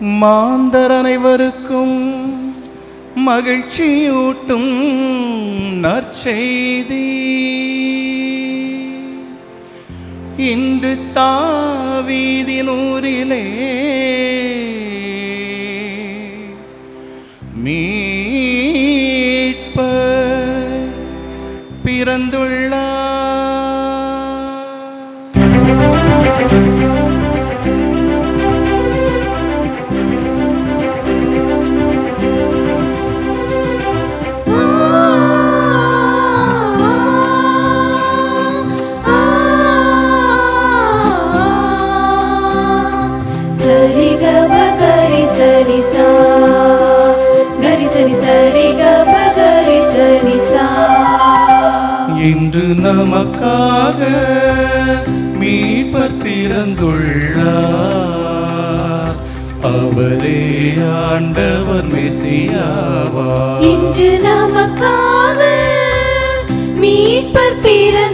மாந்தர் அனைவருக்கும் மகிழ்ச்சியூட்டும் நற்செய்தி. இன்று தாவீதினூரிலே மீட்ப பிறந்துள்ள இன்று நமக்காக மீட்பர் பிறந்துள்ளார். அவரே ஆண்டவர் மெசியாவா இன்று நமக்காக மீட்பர் பிறந்த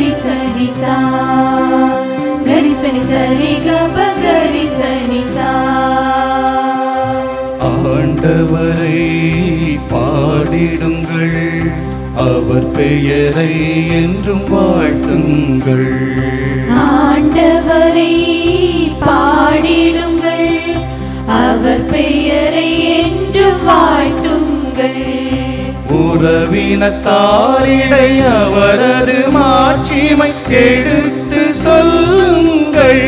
கரி சரி சா. கரி சரி சரி கப கரி சரி சா. ஆண்டவரை பாடிடுங்கள். அவர் பெயரை என்றும் வாழ்த்துங்கள். ஆண்டவரை பாடிடுங்கள். அவர் பெயரை என்றும் வாழ்த்துங்கள். உறவினத்தாரிடை அவரது மாட்சிமை எடுத்து சொல்லுங்கள்.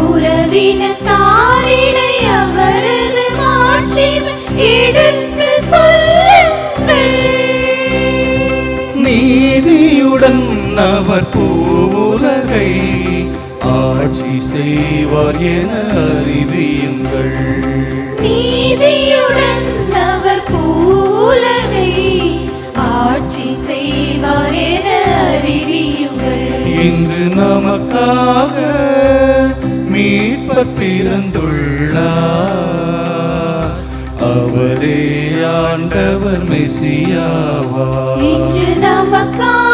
உறவினத்தாரிடை அவரது மாட்சிமை எடுத்து சொல்லுங்கள். நீதியுடன் அவர் பூவுலகை ஆட்சி செய்வார் என அறிவியுங்கள் நமக்காக மீட்பர் பிறந்துள்ளார் அவரே ஆண்டவர் மெசியாவா? இன்று நமக்காக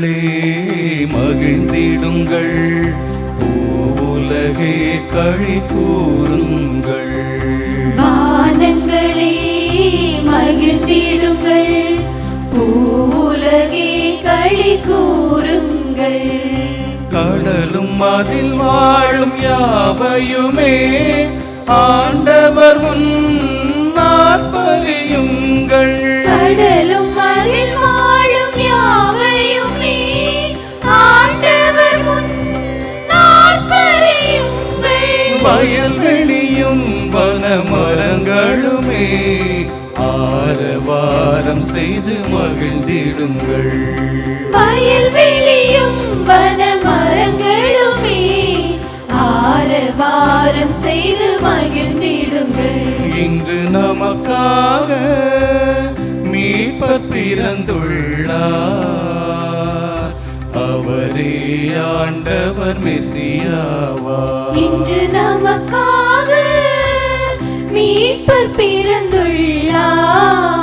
வானங்களே மகிழ்ந்திடுங்கள். பூவுலகே களி கூறுங்கள். வானங்களே மகிழ்ந்திடுங்கள். பூலகே களி கூறுங்கள். கடலும் அதில் வாழும் யாவையுமே ஆண்டவர் முன்னாற்பறியுங்கள் கடலும் வயல்வெளியும் வனமரங்களுமே ஆரவாரம் செய்து மகிழ்ந்திடுங்கள். வயல்வெளியும் வனமரங்களுமே ஆரவாரம் செய்து மகிழ்ந்திடுங்கள். இன்று நமக்காக மீட்பர் பிறந்துள்ளார். ஆண்டவர் மெசியாவார் இன்று நமக்காக மீட்பர் பிறந்துள்ளார்.